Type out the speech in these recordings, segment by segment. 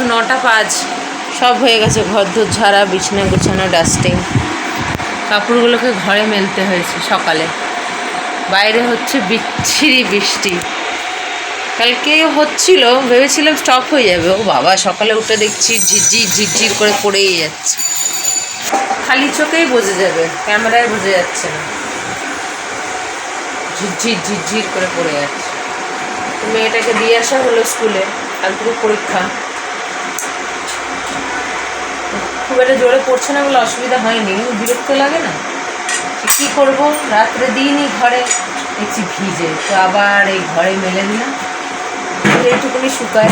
নটা পাঁচ। সব হয়ে গেছে ঘর ধর ঝাড়া, বিছানা গুছানো ডাস্টিং কাপড়গুলোকে ঘরে মেলতে হয়েছে সকালে। বাইরে হচ্ছে বিচ্ছিরি বৃষ্টি। কালকে হচ্ছিল, ভেবেছিলাম স্টপ হয়ে যাবে। ও বাবা, সকালে উঠে দেখছি ঝিরঝির ঝিরঝির করে পড়েই যাচ্ছে। খালি চোখেই বোঝা যাবে, ক্যামেরায় বোঝা যাচ্ছে না। ঝিরঝির ঝিরঝির করে পড়ে যাচ্ছে। মেয়েটাকে দিয়ে আসা হলো স্কুলে, কাল থেকে পরীক্ষা। খুব একটা জোরে পড়ছে না বলে অসুবিধা হয়নি, কিন্তু বিরক্ত লাগে না। কী করব? রাত্রে দিনই ঘরে দেখছি ভিজে, তো আবার এই ঘরে মেলে দিলাম। এইটুকুনি শুকায়।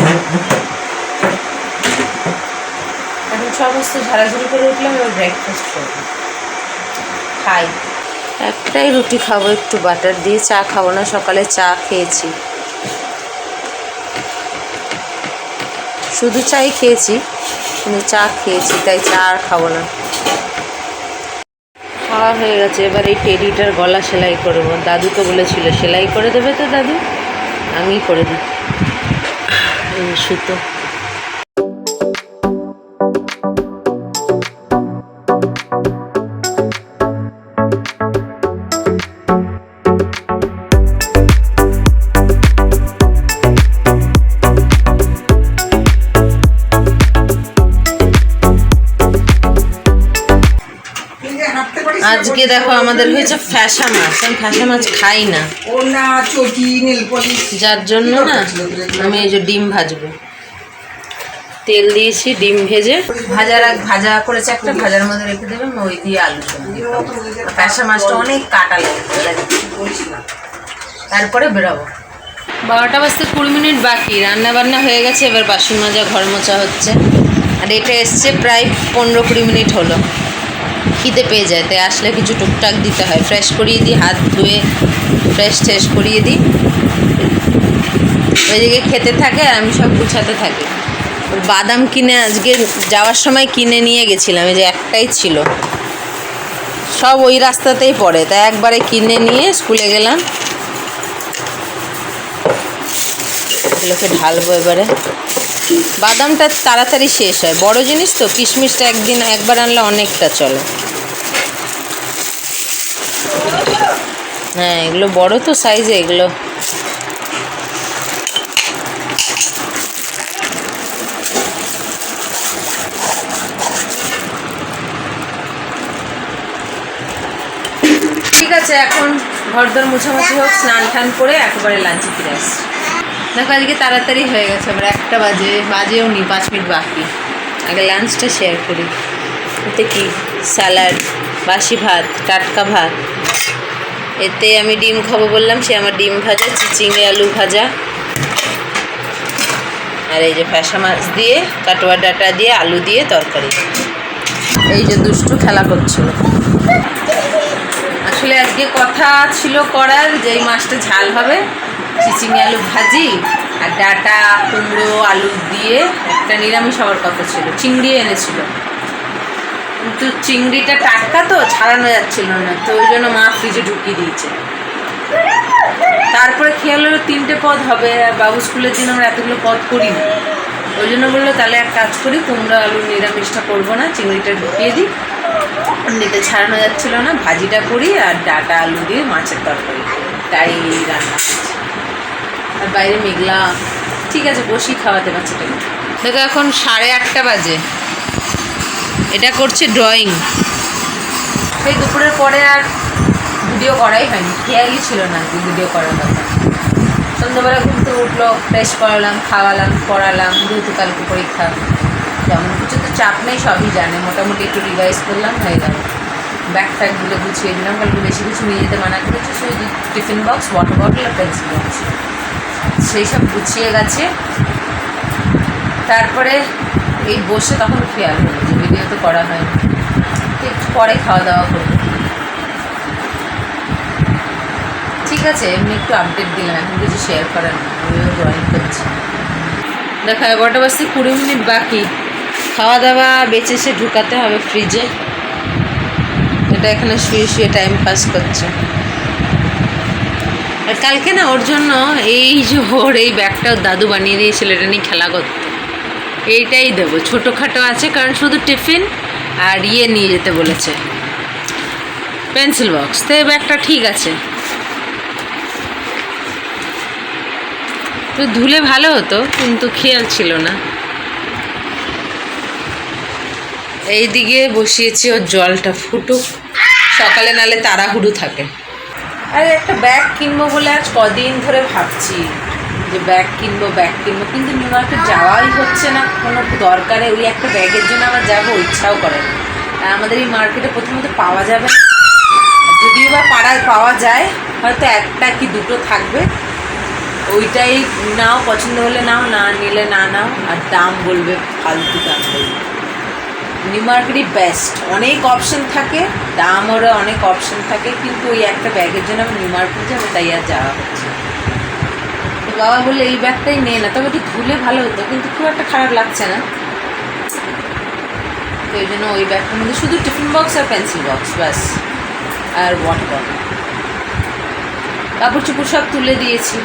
এখন সমস্ত ঝাড়াঝুড়ি করে উঠলাম, এবার ব্রেকফাস্ট করব। খাই। একটাই রুটি খাব, একটু বাটার দিয়ে চা খাব, না সকালে চা খেয়েছি। শুধু চাই খেয়েছি, কিন্তু চা খেয়েছি, তাই চা আর খাব না। খাওয়া হয়ে গেছে, এবার এই টেডিটার গলা সেলাই করব। তো বলেছিল, সেলাই করে দেবে তো দাদু? আমি করে দিই। সুতো। দেখো আমাদের হয়েছে ফ্যাসা মাছ। আমি ফ্যাসা মাছ খাই না। যার জন্য না আমি এই যে ডিম ভাজবো। তেল দিয়েছি ডিম ভেজে। ভাজার আগ ভাজা করেছে একটা ভাজার মধ্যে রেখে দেবে ওই দিয়ে আলু ফ্যাসা মাছটা অনেক কাটা লাগে তারপরে বেরোবো। বারোটা বাজতে কুড়ি মিনিট বাকি রান্না বান্না হয়ে গেছে এবার বাসন মাজা ঘর মোছা হচ্ছে। আর এটা এসছে প্রায় পনেরো কুড়ি মিনিট হলো। খিদে পেয়ে যায়, তাই আসলে কিছু টুকটাক দিতে হয়। ফ্রেশ করিয়ে দিই, হাত ধুয়ে ফ্রেশ ট্রেশ করিয়ে দিই। ওইদিকে খেতে থাকে আর আমি সব গুছাতে থাকি। বাদাম কিনে আজকে যাওয়ার সময় কিনে নিয়ে গেছিলাম, এই যে একটাই ছিল। সব ওই রাস্তাতেই পড়ে, তাই একবারে কিনে নিয়ে স্কুলে গেলাম। এগুলোকে ঢালবো এবারে। বাদামটা তাড়াতাড়ি শেষ হয়। বড় জিনিস তো, কিশমিশটা একদিন একবার আনলে অনেকটা চলে। হ্যাঁ এগুলো বড় তো সাইজে এগুলো। ঠিক আছে, এখন ঘরদর মুছামুছি হোক স্নান টান করে একেবারে লাঞ্চে ফিরে আসছি। দেখো, আজকে তাড়াতাড়ি হয়ে গেছে আমরা একটা বাজে, বাজেও নি, পাঁচ মিনিট বাকি। আগে লাঞ্চটা শেয়ার করি। এতে কি? স্যালাড বাসি ভাত, টাটকা ভাত। এতে আমি ডিম খাব বললাম, সে আমার ডিম ভাজা চিচিঙে আলু ভাজা। আর এই যে ফ্যাসা মাছ দিয়ে, কাটোয়া ডাটা দিয়ে, আলু দিয়ে তরকারি। এই যে দুষ্টু খেলা করছিল। আসলে আজকে কথা ছিল করার, যে এই মাছটা ঝাল হবে। চিচিঙে আলু ভাজি আর ডাটা, কুমড়ো, আলু দিয়ে একটা নিরামিষ হওয়ার কথা ছিল, চিংড়ি এনেছিল। কিন্তু চিংড়িটা টাটকা তো, ছাড়ানো যাচ্ছিল না, তো ওই জন্য মা ফ্রিজে ঢুকিয়ে দিয়েছে। তারপরে খেয়াল হলো তিনটে পদ হবে, আর বাবু স্কুলের জন্য আমরা এতগুলো পদ করি না ওই জন্য বলল, তাহলে এক কাজ করি, কুমড়ো, আলু নিরামিষটা করব না, চিংড়িটা ঢুকিয়ে দিই। এমনিতে ছাড়ানো যাচ্ছিল না, ভাজিটা করি আর ডাটা, আলু দিয়ে মাছের তরকারি। তাই রান্না করছি। আর বাইরে মেঘলা। ঠিক আছে বসি খাওয়াতে বাচ্চাটাকে দেখো এখন সাড়ে আটটা বাজে। এটা করছে ড্রয়িং সেই দুপুরের পরে আর ভিডিও করাই হয়নি। খেয়ালই ছিল না যে ভিডিও করার কথা সন্ধ্যাবেলা ঘুম থেকে উঠল ফ্রেশ করালাম খাওয়ালাম পড়ালাম যেহেতু কালকে পরীক্ষা। তেমন কিছু তো চাপ নেই সবই জানে। মোটামুটি একটু রিভাইজ করলাম হয়ে গেল। ব্যাগ ফ্যাগগুলো গুছিয়ে দিলাম কালকে বেশি কিছু নিয়ে যেতে মানা করেছে শুধু টিফিন বক্স ওয়াটার বটল আর পেন্সিল বক্স সেই সব গুছিয়ে গেছে। তারপরে এই বসে তখন খেয়াল হলো যে ভিডিও তো করা হয়নি একটু পরে খাওয়া দাওয়া করব। ঠিক আছে, এমনি একটু আপডেট দিলাম, এখন কিছু শেয়ার করার আমিও ড্রয়িং করছি। দেখো, এগারোটা বাজতে কুড়ি মিনিট বাকি। খাওয়া দাওয়া বেঁচে সে ঢুকাতে হবে ফ্রিজে এটা এখানে শুয়ে শুয়ে টাইম পাস করছে। আর কালকে না ওর জন্য এই যে ওর এই ব্যাগটা দাদু বানিয়ে দিয়েছিল এটা নিয়ে খেলা করতো। এইটাই দেবো। ছোটোখাটো আছে, কারণ শুধু টিফিন আর ইয়ে নিয়ে যেতে বলেছে। Pencil box. তো এই ব্যাগটা ঠিক আছে। তো ধুলে ভালো হতো, কিন্তু খেয়াল ছিল না। এইদিকে বসিয়েছি, ওর জলটা ফুটুক। সকালে নালে তাড়াহুড়ো থাকে। আরে একটা ব্যাগ কিনবো বলে আজ কদিন ধরে ভাবছি যে ব্যাগ কিনবো ব্যাগ কিনবো, কিন্তু নিউ মার্কেট যাওয়াই হচ্ছে না, কোনো দরকারে ওই একটা ব্যাগের জন্য আমার যাব ইচ্ছাও করে না। আমাদের এই মার্কেটে প্রথমত পাওয়া যাবে। যদিও বা পাড়ায় পাওয়া যায়, হয়তো একটা কি দুটো থাকবে। ওইটাই নাও, পছন্দ হলে নাও, না নিলে না নাও, আর দাম বলবে ফালতু দাম বলবে। নিউ মার্কেটই বেস্ট অনেক অপশন থাকে, দাম দামেরও অনেক অপশন থাকে, কিন্তু ওই একটা ব্যাগের জন্য আমি নিউ মার্কেট যাব, তাই আর যাওয়া হচ্ছে তো বাবা বললে, এই ব্যাগটাই নে না। তবে একটু ধুলে ভালো হতো, কিন্তু খুব একটা খারাপ লাগছে না। তো এই জন্য ওই ব্যাগটার মধ্যে শুধু টিফিন বক্স আর পেন্সিল বক্স ব্যাস, আর ওয়াটার বটল কাপড় চোপড় সব তুলে দিয়েছি।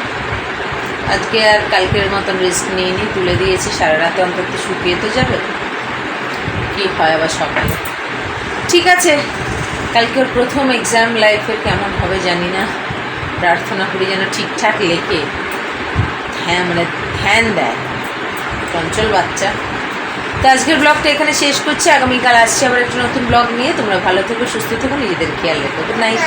আজকে আর কালকের মতন রেস্ট নিয়ে নিই তুলে দিয়েছি, সারা রাতে অন্তত শুকিয়ে তো যাবে। কি হয় আবার সকালে। ঠিক আছে, কালকে ওর প্রথম এক্সাম লাইফের কেমন হবে জানি না। প্রার্থনা করি যেন ঠিকঠাক লেখে। হ্যাঁ মানে ধ্যান দেয়। চঞ্চল বাচ্চা। তো আজকের ব্লগটা এখানে শেষ করছি। আগামীকাল আসছি আবার একটা নতুন ব্লগ নিয়ে। তোমরা ভালো থেকো, সুস্থ থেকো, নিজেদের খেয়াল রেখো। Good night